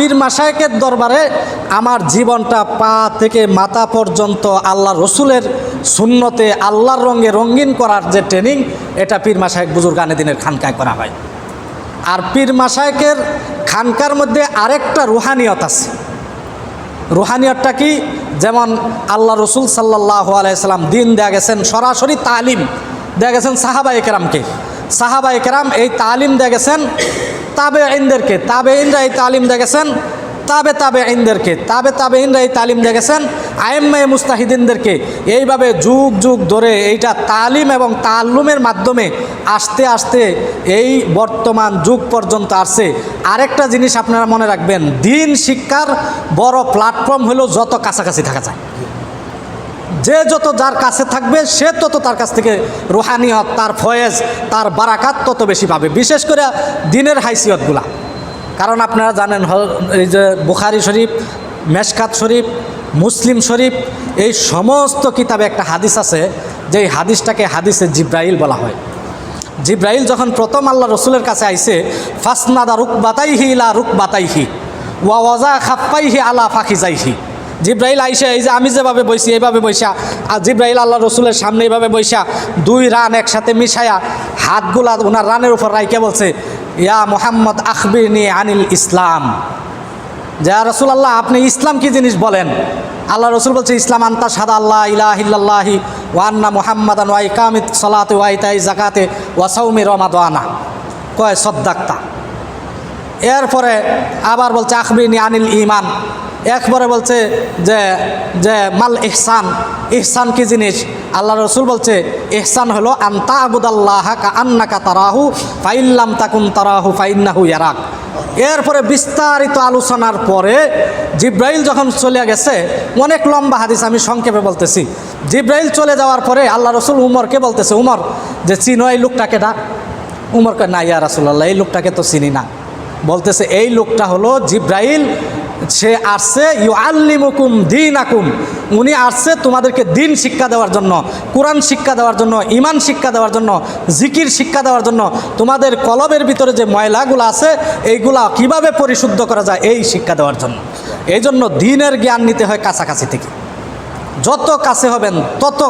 পীর মাসায়কের দরবারে আমার জীবনটা পা থেকে মাথা পর্যন্ত আল্লাহ রসুলের শূন্যতে আল্লাহর রঙে রঙিন করার যে ট্রেনিং এটা পীর মাসায়ক বুজুর গানে দিনের খানকায় করা হয়। আর পীর মাসায়কের খানকার মধ্যে আরেকটা রুহানিয়ত আছে। রুহানিয়তটা কি? যেমন আল্লাহ রসুল সাল্লাহ আলাইসাল্লাম দিন দেয়া গেছেন সরাসরি তালিম। দেয়া গেছেন সাহাবা একরামকে সাহাবা একরাম এই তালিম দেয়া গেছেন তাবে আইনদেরকে তাবে আইনরা এই তালিম দেয়া গেছেন তাবে তাবে আইনদেরকে তাবে তাবে আইনরা এই তালিম দেয়া গেছেন আইম্মাই মুস্তাহিদিনদেরকে। এইভাবে যুগ যুগ ধরে এইটা তালিম এবং তাল্লুমের মাধ্যমে আস্তে আস্তে এই বর্তমান যুগ পর্যন্ত আসছে। আরেকটা জিনিস আপনারা মনে রাখবেন, দিন শিক্ষার বড় প্ল্যাটফর্ম হলো যত কাছাকাছি থাকা যায়। যে যত যার কাছে থাকবে, সে তত তার কাছ থেকে রুহানিয়ত, তার ফয়েজ, তার বারাকাত তত বেশি পাবে। বিশেষ করে দিনের হাইসিয়তগুলা। কারণ আপনারা জানেন এই যে বুখারি শরীফ, মেশকাত শরীফ, মুসলিম শরীফ, এই সমস্ত কিতাবে একটা হাদিস আছে যে এই হাদিসটাকে হাদিসে জিব্রাইল বলা হয়। জিব্রাইল যখন প্রথম আল্লাহ রসুলের কাছে আইছে, ফাসনাদা রুক বাতাইহি ইলা রুক বাতাইহি ওয়া ওয়াজা খাপ্পাইহি আলা ফাখিজাইহি। জিব্রাইল আইসে, এই যে আমি যেভাবে বইছি, এইভাবে বৈশা আর জিব্রাইল আল্লাহ রসুলের সামনে এইভাবে বৈশা দুই রান একসাথে মিশায়া হাতগুলা ওনার রানের উপর রাইকে বলছে, ইয়া মোহাম্মদ আখবির নিয়ে আনিল ইসলাম। যা রসুল আল্লাহ আপনি ইসলাম কি জিনিস বলেন? আল্লাহ রসুল বলছে, ইসলাম আন্তা সাদা আল্লাহ ইলাহিল্লাহি ওয়ান্না মোহাম্মদান ওয়াই কামিত সলাতে ওয়াইতাই জাকাতে ওয়াসাউমি রমাদানা। কয় সদ্দাক্তা। এরপরে আবার বলছে আখবিনী আনিল ইমান একবারে বলছে যে যে মাল ইহসান ইহসান কি জিনিস? আল্লাহ রসুল বলছে, ইহসান হলো আন্তা আবুদাল্লাহ কা আন্নাকা তারাহু ফাইল্লাম তাকুন তারাহু, ফাইন্নাহু ইয়ারাক। এরপরে বিস্তারিত আলোচনার পরে জিব্রাইল যখন চলে গেছে, অনেক লম্বা হাদিস আমি সংক্ষেপে বলতেছি। জিব্রাইল চলে যাওয়ার পরে আল্লাহ রসুল উমরকে বলতেছে, উমর, যে চিনো এই লোকটাকে না? উমরকে, না ইয়া রাসুল্লাহ এই লোকটাকে তো চিনি না। বলতেছে, এই লোকটা হলো জিব্রাইল সে আসছে ইউ আল্লিমুকুম দিন আকুম উনি আসছে তোমাদেরকে দিন শিক্ষা দেওয়ার জন্য, কোরআন শিক্ষা দেওয়ার জন্য ইমান শিক্ষা দেওয়ার জন্য, জিকির শিক্ষা দেওয়ার জন্য। তোমাদের কলবের ভিতরে যে ময়লাগুলো আছে, এইগুলা কীভাবে পরিশুদ্ধ করা যায়, এই শিক্ষা দেওয়ার জন্য। এই জন্য দিনের জ্ঞান নিতে হয় কাছাকাছি থেকে। যত কাছে হবেন, তত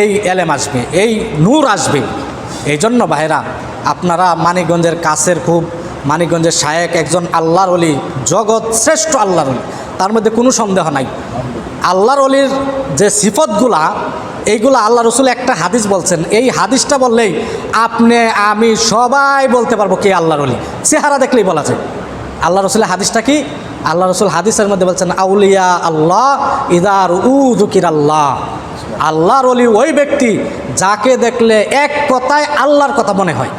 এই এলেম আসবে, এই নূর আসবে। এই জন্য ভাইরা আপনারা মানিকগঞ্জের কাছের খুব মানিকগঞ্জের শায়েক একজন আল্লাহর অলি জগৎ শ্রেষ্ঠ আল্লাহর অলি তার মধ্যে কোনো সন্দেহ নাই। আল্লাহর অলির যে সিফতগুলা, এইগুলো আল্লাহ রসুল একটা হাদিস বলছেন। এই হাদিসটা বললেই আপনি, আমি সবাই বলতে পারব কে আল্লাহর অলি চেহারা দেখলেই বলা যায়। আল্লাহ রসুলের হাদিসটা কি? আল্লাহ রসুল হাদিসের মধ্যে বলছেন, আউলিয়া আল্লাহ ইদার উ দুকির আল্লাহ। আল্লাহর অলি ওই ব্যক্তি যাকে দেখলে এক কথায় আল্লাহর কথা মনে হয়।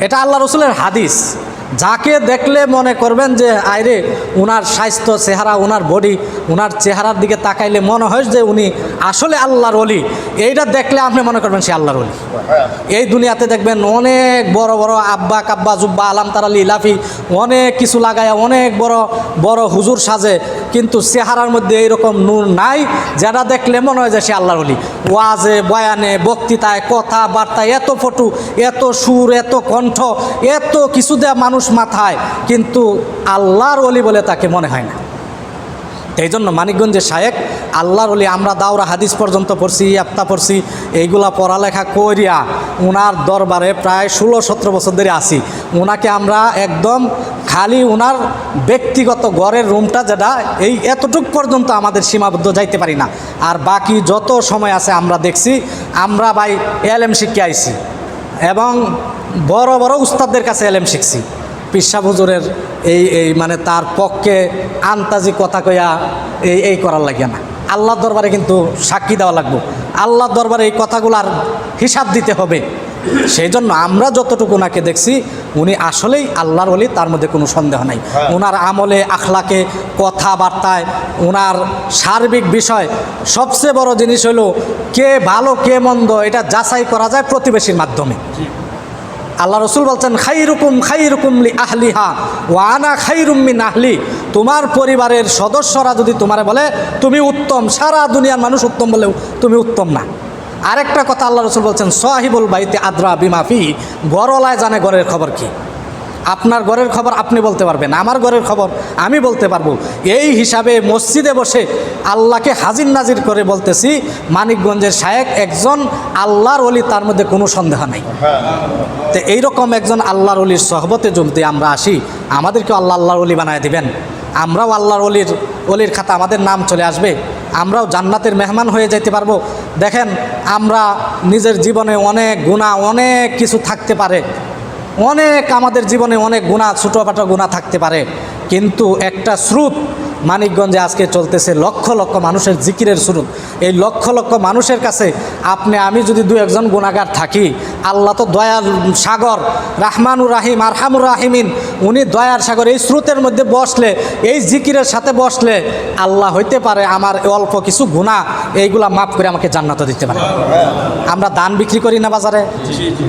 এটা আল্লাহ রসুলের হাদিস। যাকে দেখলে মনে করবেন যে, আইরে, উনার স্বাস্থ্য, চেহারা ওনার বডি ওনার চেহারার দিকে তাকাইলে মনে হয় যে উনি আসলে আল্লাহর অলি এইটা দেখলে আপনি মনে করবেন সে আল্লাহর অলি এই দুনিয়াতে দেখবেন অনেক বড় বড় আব্বা, কাব্বা, জুব্বা আলাম তারালি লাফি অনেক কিছু লাগায় অনেক বড় বড় হুজুর সাজে। কিন্তু চেহারার মধ্যে এইরকম নূর নাই, যারা দেখলে মনে হয় যে সে আল্লাহর অলি ওয়াজে, বয়ানে, বক্তৃতায়, কথাবার্তায় এত ফটো, এত সুর, এত কণ্ঠ, এত কিছু দেয়া মানুষ মাথায়, কিন্তু আল্লাহর অলি বলে তাকে মনে হয় না। এই জন্য মানিকগঞ্জের শায়েক, আল্লাহর অলি আমরা দাওরা হাদিস পর্যন্ত পড়ছি আপ্তা পড়ছি, এইগুলা পড়ালেখা করিয়া ওনার দরবারে প্রায় ষোলো সতেরো বছর ধরে আসি ওনাকে আমরা একদম খালি ওনার ব্যক্তিগত ঘরের রুমটা যেটা, এই এতটুক পর্যন্ত আমাদের সীমাবদ্ধ যাইতে পারি না। আর বাকি যত সময় আছে আমরা দেখছি, আমরা ভাই এলএম শিখে আইছি। এবং বড় বড় উস্তাদদের কাছে এলএম শিখছি। পিসা হুজুরের এই এই মানে তার পক্ষে আন্তাজি কথা কইয়া এই এই করার লাগিয়া না। আল্লাহর দরবারে কিন্তু সাক্ষী দেওয়া লাগবে। আল্লাহর দরবারে এই কথাগুলার হিসাব দিতে হবে। সেই জন্য আমরা যতটুকু ওনাকে দেখছি উনি আসলেই আল্লাহর বলি তার মধ্যে কোনো সন্দেহ নাই। ওনার আমলে আখলাকে কথাবার্তায় ওনার সার্বিক বিষয় সবচেয়ে বড় জিনিস হলো কে ভালো কে মন্দ এটা যাচাই করা যায় প্রতিবেশীর মাধ্যমে। আল্লাহ রসুল বলছেন খাই রুকুম খাই রুকুমলি আহলিহা ও আনা খাই রুম্মিন আহলি। তোমার পরিবারের সদস্যরা যদি তোমারে বলে, তুমি উত্তম, সারা দুনিয়ার মানুষ উত্তম বলেও তুমি উত্তম না। আরেকটা কথা আল্লাহ রসুল বলছেন, সাহিবুল বাইতে আদ্রা বিমাফি গরলায় জানে গরের খবর কি? আপনার ঘরের খবর আপনি বলতে পারবেন, আমার ঘরের খবর আমি বলতে পারব। এই হিসাবে মসজিদে বসে আল্লাহকে হাজির নাজির করে বলতেছি, মানিকগঞ্জের শায়েক একজন আল্লাহর অলি তার মধ্যে কোনো সন্দেহ নেই। তো এইরকম একজন আল্লাহর অলির সহবতে যদি আমরা আসি আমাদেরকে আল্লাহ আল্লাহর অলি বানায় দিবেন। আমরাও আল্লাহর অলির অলির খাতা আমাদের নাম চলে আসবে। আমরাও জান্নাতের মেহমান হয়ে যেতে পারব। দেখেন, আমরা নিজের জীবনে অনেক গুণা অনেক কিছু থাকতে পারে। অনেক আমাদের জীবনে অনেক গুণা ছোটোখাটো গুণা থাকতে পারে। কিন্তু একটা স্রোত মানিকগঞ্জে আজকে চলতেছে লক্ষ লক্ষ মানুষের জিকিরের স্রোত। এই লক্ষ লক্ষ মানুষের কাছে আপনি আমি যদি দু একজন গুণাগার থাকি আল্লাহ তো দয়ার সাগর রাহমানুর রাহিম আরহামুর রাহিমিন উনি দয়ার সাগর এই স্রোতের মধ্যে বসলে এই জিকিরের সাথে বসলে আল্লাহ হইতে পারে আমার অল্প কিছু গুণা এইগুলা মাফ করে আমাকে জান্নাত দিতে পারে। আমরা দান বিক্রি করি না বাজারে।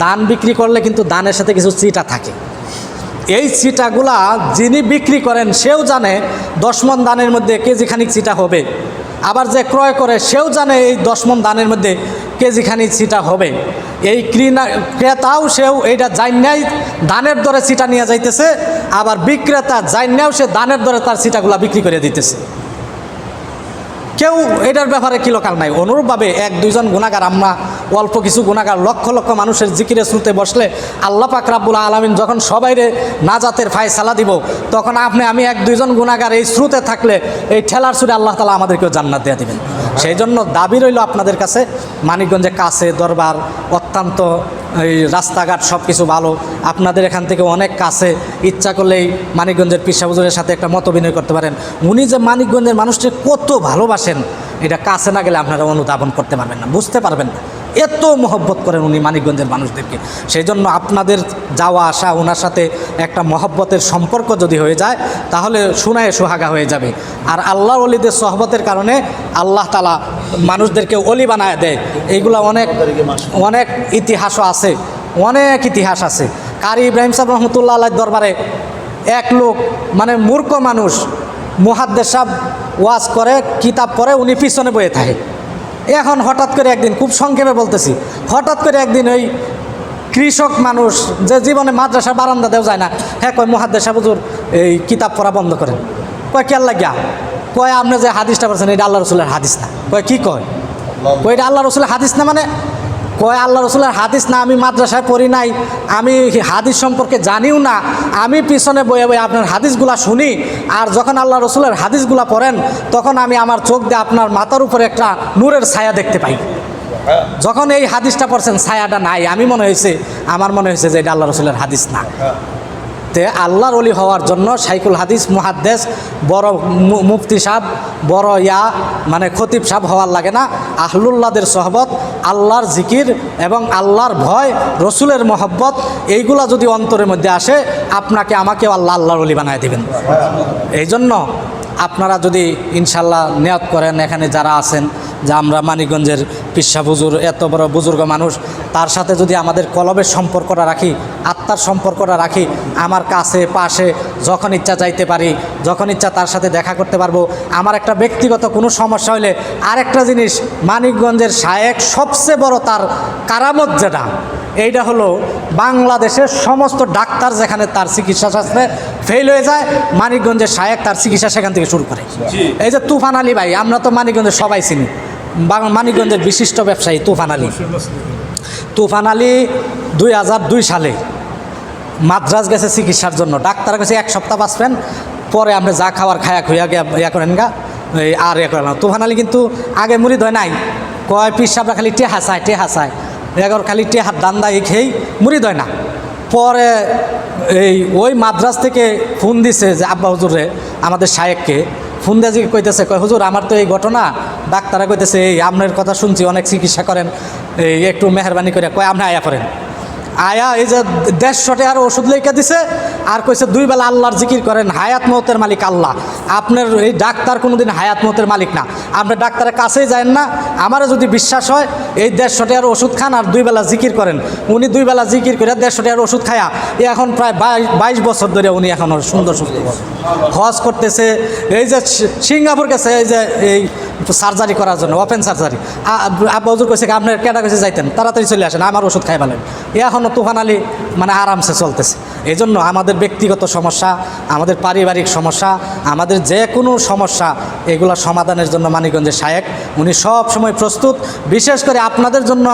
দান বিক্রি করলে কিন্তু দানের সাথে কিছু চিটা থাকে। এই চিটাগুলা যিনি বিক্রি করেন, সেও জানে দশ মন দানের মধ্যে কেজিখানি চিটা হবে। আবার যে ক্রয় করে, সেও জানে এই দশ মন দানের মধ্যে কেজিখানি চিটা হবে। এই ক্রিনা, ক্রেতাও সেও এইটা জান্যাই দানের দরে চিটা নিয়ে যাইতেছে, আবার বিক্রেতা জান্যাও সে দানের দরে তার চিটাগুলা বিক্রি করে দিতেছে। কেউ এটার ব্যাপারে কিলোকাল নাই। অনুরূপভাবে এক দুইজন গুণাগার, আমরা অল্প কিছু গুণাগার, লক্ষ লক্ষ মানুষের জিকিরে শ্রুতে বসলে আল্লাহ পাক রাব্বুল আলমিন যখন সবাইরে নাজাতের ফায়সালা দিব, তখন আপনি, আমি এক দুইজন গুণাগার এই শ্রুতে থাকলে এই ঠেলার সুরে আল্লাহ তালা আমাদেরকেও জান্নাত দিয়ে দিবেন। সেই জন্য দাবি রইল আপনাদের কাছে মানিকগঞ্জে কাছে দরবার অত্যন্ত এই রাস্তাঘাট সব কিছু ভালো। আপনাদের এখান থেকে অনেক কাছে ইচ্ছা করলেই মানিকগঞ্জের পিসাবুজুরের সাথে একটা মত বিনিময় করতে পারেন। উনি যে মানিকগঞ্জের মানুষকে কত ভালোবাসেন, এটা কাছে না গেলে আপনারা অনুধাবন করতে পারবেন না, বুঝতে পারবেন না। এত মহব্বত করেন উনি মানিকগঞ্জের মানুষদেরকে। সেই জন্য আপনাদের যাওয়া আসা ওনার সাথে একটা মহব্বতের সম্পর্ক যদি হয়ে যায়, তাহলে শোনায় সোহাগা হয়ে যাবে। আর আল্লাহ অলিদের সহবতের কারণে আল্লাহ তালা মানুষদেরকে অলি বানায় দেয়। এইগুলো অনেক অনেক ইতিহাসও আছে, অনেক ইতিহাস আছে। কারি ইব্রাহিম সাহেব রহমতুল্লাহ আল্লাহ দরবারে এক লোক মানে মূর্খ মানুষ মুহাদ্দের সাহেব ওয়াজ করে, কিতাব পড়ে, উনি পিছনে বয়ে থাকে। এখন হঠাৎ করে একদিন খুব সংক্ষেপে বলতেছি হঠাৎ করে একদিন ওই কৃষক মানুষ যে জীবনে মাদ্রাসা বারান্দা দেওয়া যায় না হ্যাঁ কয় মহাদ্দেশা বুজুর এই কিতাব পড়া বন্ধ করেন। কয় কেয়ার লাগিয়া কয় আপনি যে হাদিসটা করছেন এটা আল্লাহ রসুলের হাদিস না। কয় কী কয়? কয় এটা আল্লাহ রসুলের হাদিস না মানে কয়, আল্লাহ রসুলের হাদিস না, আমি মাদ্রাসায় পড়ি নাই, আমি হাদিস সম্পর্কে জানিও না, আমি পিছনে বয়ে বয়ে আপনার হাদিসগুলা শুনি, আর যখন আল্লাহ রসুলের হাদিসগুলা পড়েন, তখন আমি আমার চোখ দিয়ে আপনার মাথার উপরে একটা নূরের ছায়া দেখতে পাই। যখন এই হাদিসটা পড়ছেন, ছায়াটা নাই, আমি মনে হয়েছে, আমার মনে হয়েছে যে এটা আল্লাহ রসুলের হাদিস না। তে আল্লাহর অলি হওয়ার জন্য সাইকুল হাদিস মুহাদ্দেস, বড় মুফতি সাহ বড় ইয়া মানে খতিব সাহ হওয়ার লাগে না। আহলুল্লাদের সহবত, আল্লাহর জিকির এবং আল্লাহর ভয়, রসুলের মহব্বত, এইগুলা যদি অন্তরের মধ্যে আসে, আপনাকে আমাকে আল্লাহ আল্লাহর অলি বানায় দেবেন। এই জন্য আপনারা যদি ইনশাল্লাহ নিয়ত করেন, এখানে যারা আছেন, যে আমরা মানিকগঞ্জের পিসা বুজুর, এত বড় বুজুর্গ মানুষ, তার সাথে যদি আমাদের কলবের সম্পর্কটা রাখি, আত্মার সম্পর্কটা রাখি, আমার কাছে, পাশে, যখন ইচ্ছা চাইতে পারি, যখন ইচ্ছা তার সাথে দেখা করতে পারব, আমার একটা ব্যক্তিগত কোনো সমস্যা হলে আরেকটা জিনিস, মানিকগঞ্জের শায়েক সবচেয়ে বড় তার কারামত যেটা এইটা হলো বাংলাদেশের সমস্ত ডাক্তার যেখানে তার চিকিৎসা শাস্ত্রে ফেল হয়ে যায় মানিকগঞ্জের শায়েক তার চিকিৎসা সেখান থেকে শুরু করে। এই যে তুফান আলী ভাই আমরা তো মানিকগঞ্জের সবাই চিনি। মানিকগঞ্জের বিশিষ্ট ব্যবসায়ী তুফান আলী। তুফান আলী দুই হাজার দুই সালে মাদ্রাজ গেছে চিকিৎসার জন্য। ডাক্তার কাছে এক সপ্তাহ বাঁচবেন পরে আপনি যা খাওয়ার খায়া খুঁয়া গিয়া ইয়া করেন গা এই আর ইয়া করেন তুফান আলী কিন্তু আগে মুড়ি ধয় নাই কয় পিস পিসাবরা খালি টেহা চায় টেহা চায়। এগার খালি টেহার দান্দা এই খেয়েই মুড়ি দেয় না। পরে এই ওই মাদ্রাস থেকে ফোন দিছে যে, আব্বা হুজুরে আমাদের শায়েককে। ফোন দিয়ে কইতেছে, কয় হুজুর, আমার তো এই ঘটনা। ডাক্তাররা কইতেছে, এই আপনার কথা শুনছি, অনেক চিকিৎসা করেন, এই একটু মেহরবানি করে কয়, আপনি আয়া করেন আয়া, এই যে দেড়শো টাকার ওষুধ লেখা দিছে, আর কইছে দুই বেলা আল্লাহর জিকির করেন, হায়াত মতের মালিক আল্লাহ। আপনার এই ডাক্তার কোনোদিন হায়াত মতের মালিক না। আপনি ডাক্তারের কাছেই যায় না আমারও যদি বিশ্বাস হয়, এই দেড়শো টাকার ওষুধ খান আর দুই বেলা জিকির করেন। উনি দুই বেলা জিকির করে দেড়শো টাকার ওষুধ খায়া, এ এখন প্রায় বাইশ বছর ধরে উনি এখন সুন্দর সুস্থ। হজ করতেছে, এই যে সিঙ্গাপুর গেছে, এই যে এই সার্জারি করার জন্য ওপেন সার্জারি আব্বা হুজুর কইছে আপনার কেটা কাছে যাইতেন? তাড়াতাড়ি চলে আসেন, আমার ওষুধ খাই পেলেন এখনও তুফান আলী মানে আরামসে চলতেছে। এই জন্য আমাদের ব্যক্তিগত সমস্যা, আমাদের পারিবারিক সমস্যা, আমাদের যে কোনো সমস্যা, এগুলো সমাধানের জন্য মানিকগঞ্জের শায়েক, উনি সব সময় প্রস্তুত। বিশেষ করে আপনাদের জন্য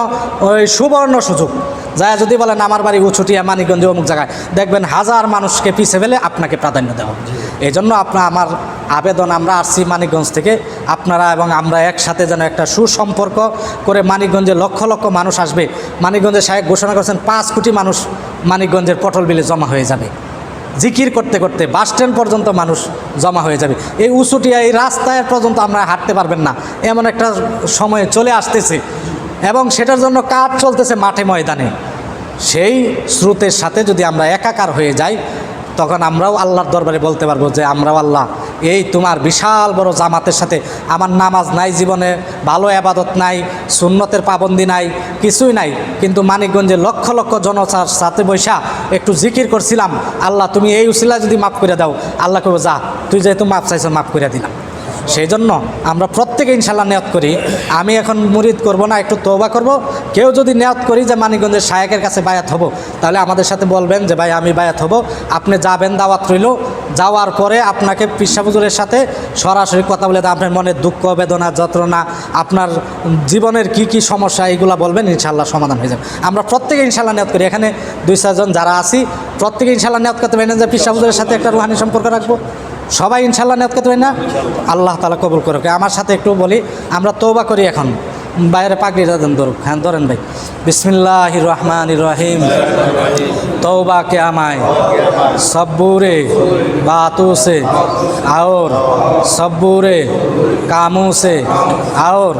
ওই সুবর্ণ সুযোগ। যায় যদি বলেন, আমার বাড়ি উছুটিয়া মানিকগঞ্জে অমুক জায়গায়। দেখবেন হাজার মানুষকে পিছে ফেলে আপনাকে প্রাধান্য দেওয়া। এই জন্য আপনার, আমার আবেদন আমরা আসছি মানিকগঞ্জ থেকে আপনারা এবং আমরা একসাথে যেন একটা সুসম্পর্ক করে মানিকগঞ্জে লক্ষ লক্ষ মানুষ আসবে। মানিকগঞ্জের সাহেব ঘোষণা করেছেন, পাঁচ কোটি মানুষ মানিকগঞ্জের পটল বিলে জমা হয়ে যাবে। জিকির করতে করতে বাস স্ট্যান্ড পর্যন্ত মানুষ জমা হয়ে যাবে। এই উঁচুটিয়া, এই রাস্তায় পর্যন্ত আমরা হাঁটতে পারবেন না। এমন একটা সময়ে চলে আসতেছে। এবং সেটার জন্য কাজ চলতেছে মাঠে ময়দানে। সেই স্রোতের সাথে যদি আমরা একাকার হয়ে যাই, তখন আমরাও আল্লাহর দরবারে বলতে পারব যে, আমরাও আল্লাহ, এই তোমার বিশাল বড় জামাতের সাথে আমার নামাজ নাই জীবনে, ভালো আবাদত নাই, সুন্নতের পাবন্দি নাই, কিছুই নাই। কিন্তু মানিকগঞ্জে লক্ষ লক্ষ জনতার সাথে বৈশা একটু জিকির করছিলাম, আল্লাহ তুমি এই উসিলা যদি মাফ করে দাও, আল্লাহ করব যা, তুই যেহেতু মাফ চাইছো, মাফ করে দিলাম। সেই জন্য আমরা প্রত্যেকে ইনশাল্লাহ নিয়ত করি। আমি এখন মুরিদ করব না, একটু তৌবা করব। কেউ যদি নিয়ত করি যে মানিকগঞ্জের শায়কের কাছে বায়াত হব, তাহলে আমাদের সাথে বলবেন যে, ভাই, আমি বায়াত হব। আপনি যাবেন, দাওয়াত রইল। যাওয়ার পরে আপনাকে পিসাবুজুরের সাথে সরাসরি কথা বলে আপনার মনের দুঃখ, বেদনা, যন্ত্রণা, আপনার জীবনের কি কি সমস্যা এইগুলো বলবেন ইনশাল্লাহ সমাধান হয়ে যাবে। আমরা প্রত্যেকে ইনশাল্লাহ নিয়ত করি। এখানে দুই চারজন যারা আছি, প্রত্যেকে ইনশাল্লাহ নিয়ত করতে পারেন যে পিসাবুজুরের সাথে একটা রুহানি সম্পর্ক রাখব। সবাই ইনশাল্লাহ নেতকে করতে না। আল্লাহ তালা কবুল করুক। আমার সাথে একটু বলি, আমরা তৌবা করি এখন। বাইরে পাগড়ি দেন ধরুক। হ্যাঁ ধরেন ভাই। বিসমিল্লাহ রহমান রহিম। তৌবা কে আমায়। সব্বুরে বাতু সে আর সব্বুরে কামু সে আর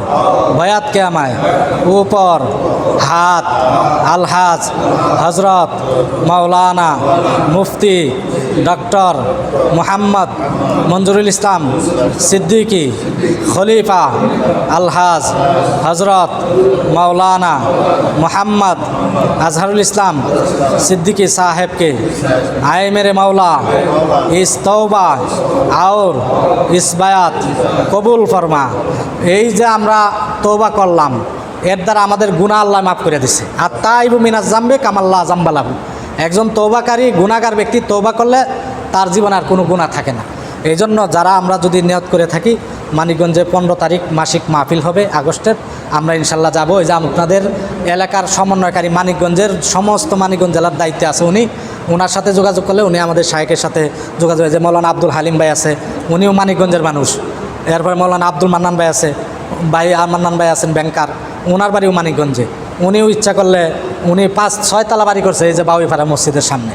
বয়াত কে আমায়। উপর। হাত। আলহাজ। হজরত মৌলানা মুফতি। ডক্টর মোহাম্মদ মঞ্জুরুল ইসলাম সিদ্দিকী খলিফা আলহাজ হজরত মাওলানা মোহাম্মদ আজহারুল ইসলাম সিদ্দিকী সাহেবকে আয় মেরে মাওলা ইস আউর আওর ইসবায়াত কবুল ফরমা। এই যে আমরা তৌবা করলাম, এর দ্বারা আমাদের গুণা আল্লাহ মাফ করে দিছে। আর তাই মিনাজ জাম্বে কামাল্লা জাম্বালাবু একজন তৌবাকারী গুণাগার ব্যক্তি তৌবা করলে তার জীবনে আর কোনো গুণা থাকে না। এই জন্য যারা আমরা যদি নিয়ত করে থাকি, মানিকগঞ্জে পনেরো তারিখ মাসিক মাহফিল হবে আগস্টের, আমরা ইনশাল্লাহ যাব। এই যে আপনাদের এলাকার সমন্বয়কারী মানিকগঞ্জের সমস্ত মানিকগঞ্জ জেলার দায়িত্বে আছে উনি। ওনার সাথে যোগাযোগ করলে উনি আমাদের শাহেকের সাথে যোগাযোগ যে মৌলানা আব্দুল হালিম ভাই আছে, উনিও মানিকগঞ্জের মানুষ। এরপরে মৌলানা আব্দুল মান্নান ভাই আছে, ভাই আর মান্নান ভাই আছেন ব্যাংকার ওনার বাড়িও মানিকগঞ্জে। উনিও ইচ্ছা করলে উনি পাঁচ ছয়তলা বাড়ি করছে, এই যে বাউইপাড়া মসজিদের সামনে।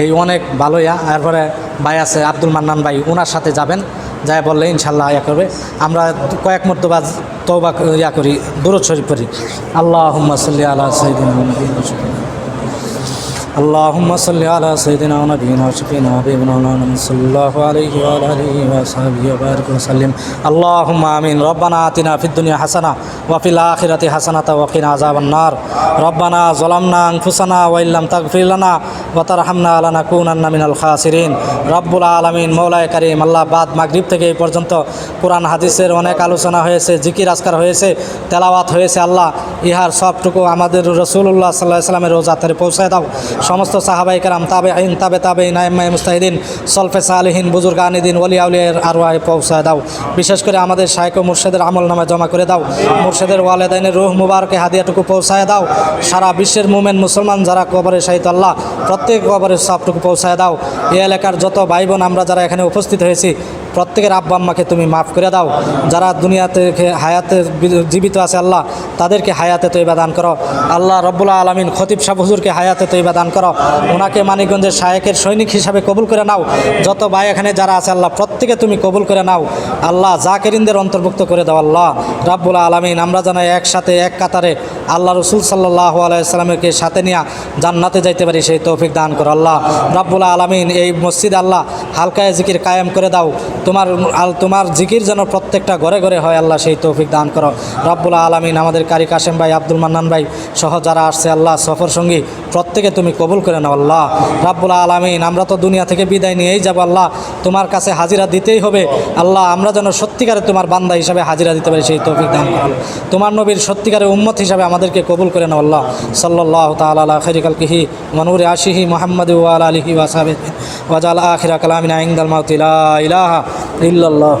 এই অনেক ভালো, ইয়া। এরপরে ভাই আছে আব্দুল মান্নান ভাই ওনার সাথে যাবেন। যাই বললে ইনশাল্লাহ ইয়া করবে। আমরা কয়েক মর্তবা তৌবা ইয়া করি দূর শরীফ করি আল্লাহ সাল্লি আল্লাহ اللهم صل على سيدنا ونبينا وشفينا وحبيبنا مولانا صلى الله عليه وعلى اله وصحبه وبارك وسلم اللهم امين ربنا اتنا في الدنيا حسنه وفي الاخره حسنه وقنا عذاب النار ربنا ظلمنا انفسنا وان لم تغفر لنا وترحمنا لنكونن من الخاسرين রব্বুল আলমিন মৌলায় করিম আল্লাহ বাদ মাগরিব থেকে এই পর্যন্ত কোরআন হাদিসের অনেক আলোচনা হয়েছে জিকির আজকার হয়েছে তেলাওয়াত হয়েছে আল্লাহ ইহার সবটুকু আমাদের রসুল্লাহ সাল্লাহ সাল্লামের রোজাতে পৌঁছায় দাও সমস্ত সাহাবাই কারাম তাবে আইন তাবে তাবে নাইমাই মুস্তাহিদিন, সলফে সালিহীন, বুজুর্গ আনিদিন, ওলি আউলিয়ার আরওয়ায় পৌঁছায় দাও। বিশেষ করে আমাদের শায়ক ও মুর্শেদের আমল নামে জমা করে দাও। মুর্শেদের ওয়ালেদাইনের রুহ মুবারকে হাদিয়াটুকু পৌঁছায় দাও। সারা বিশ্বের মুমেন মুসলমান যারা কবরে শাহিত আল্লাহ, প্রত্যেক কবরের সবটুকু পৌঁছায় দাও। এই এলাকার যত ভাই বোন আমরা যারা এখানে উপস্থিত হয়েছি প্রত্যেকের আব্বা আম্মাকে তুমি মাফ করে দাও। যারা দুনিয়াতে হায়াতে জীবিত আছে আল্লাহ, তাদেরকে হায়াতে তৈবা দান করো। আল্লাহ রব্বুল্লাহ আলমিন খতিব শাহ হুজুরকে হায়াতে তৈবা দান করো। ওনাকে মানিকগঞ্জের শায়েকের সৈনিক হিসাবে কবুল করে নাও। যত ভাই এখানে যারা আছে আল্লাহ, প্রত্যেকে তুমি কবুল করে নাও। আল্লাহ জাকেরিনদের অন্তর্ভুক্ত করে দাও আল্লাহ। রাব্বুল আলমিন, আমরা যেন একসাথে, এক কাতারে আল্লাহ রসুল সাল্লাহ আলাইসাল্লামকে সাথে নিয়ে জান্নাতে যাইতে পারি, সেই তৌফিক দান করো। আল্লাহ রাব্বুল আলমিন এই মসজিদ আল্লাহ হালকায় জিকির কায়েম করে দাও। তোমার তোমার জিকির যেন প্রত্যেকটা ঘরে ঘরে হয়, আল্লাহ সেই তৌফিক দান করো। রাব্বুল আলমিন আমাদের কারি কাশেম ভাই, আব্দুল মান্নান ভাই সহ যারা আসছে, আল্লাহ সফর সঙ্গী প্রত্যেকে তুমি কবুল করে নাও আল্লাহ। রাব্বুল আলমিন, আমরা তো দুনিয়া থেকে বিদায় নিয়েই যাব আল্লাহ। তোমার কাছে হাজিরা দিতেই হবে। আল্লাহ, আমরা যেন সত্যিকারে তোমার বান্দা হিসাবে হাজিরা দিতে পারি, সেই তৌফিক দান করো তোমার নবীর সত্যিকারের উম্মত হিসাবে আমাদেরকে কবুল করে নাও আল্লাহ। সাল্লাহ তালা খরিকাল কিহি মনুর আশিহি মোহাম্মদ ওয়াল আলহি ওয়াসাবিদ ওয়াজাল আখিরা কালামিনা ইংদাল মাউতিলা ইলাহা ইল্লাল্লাহ।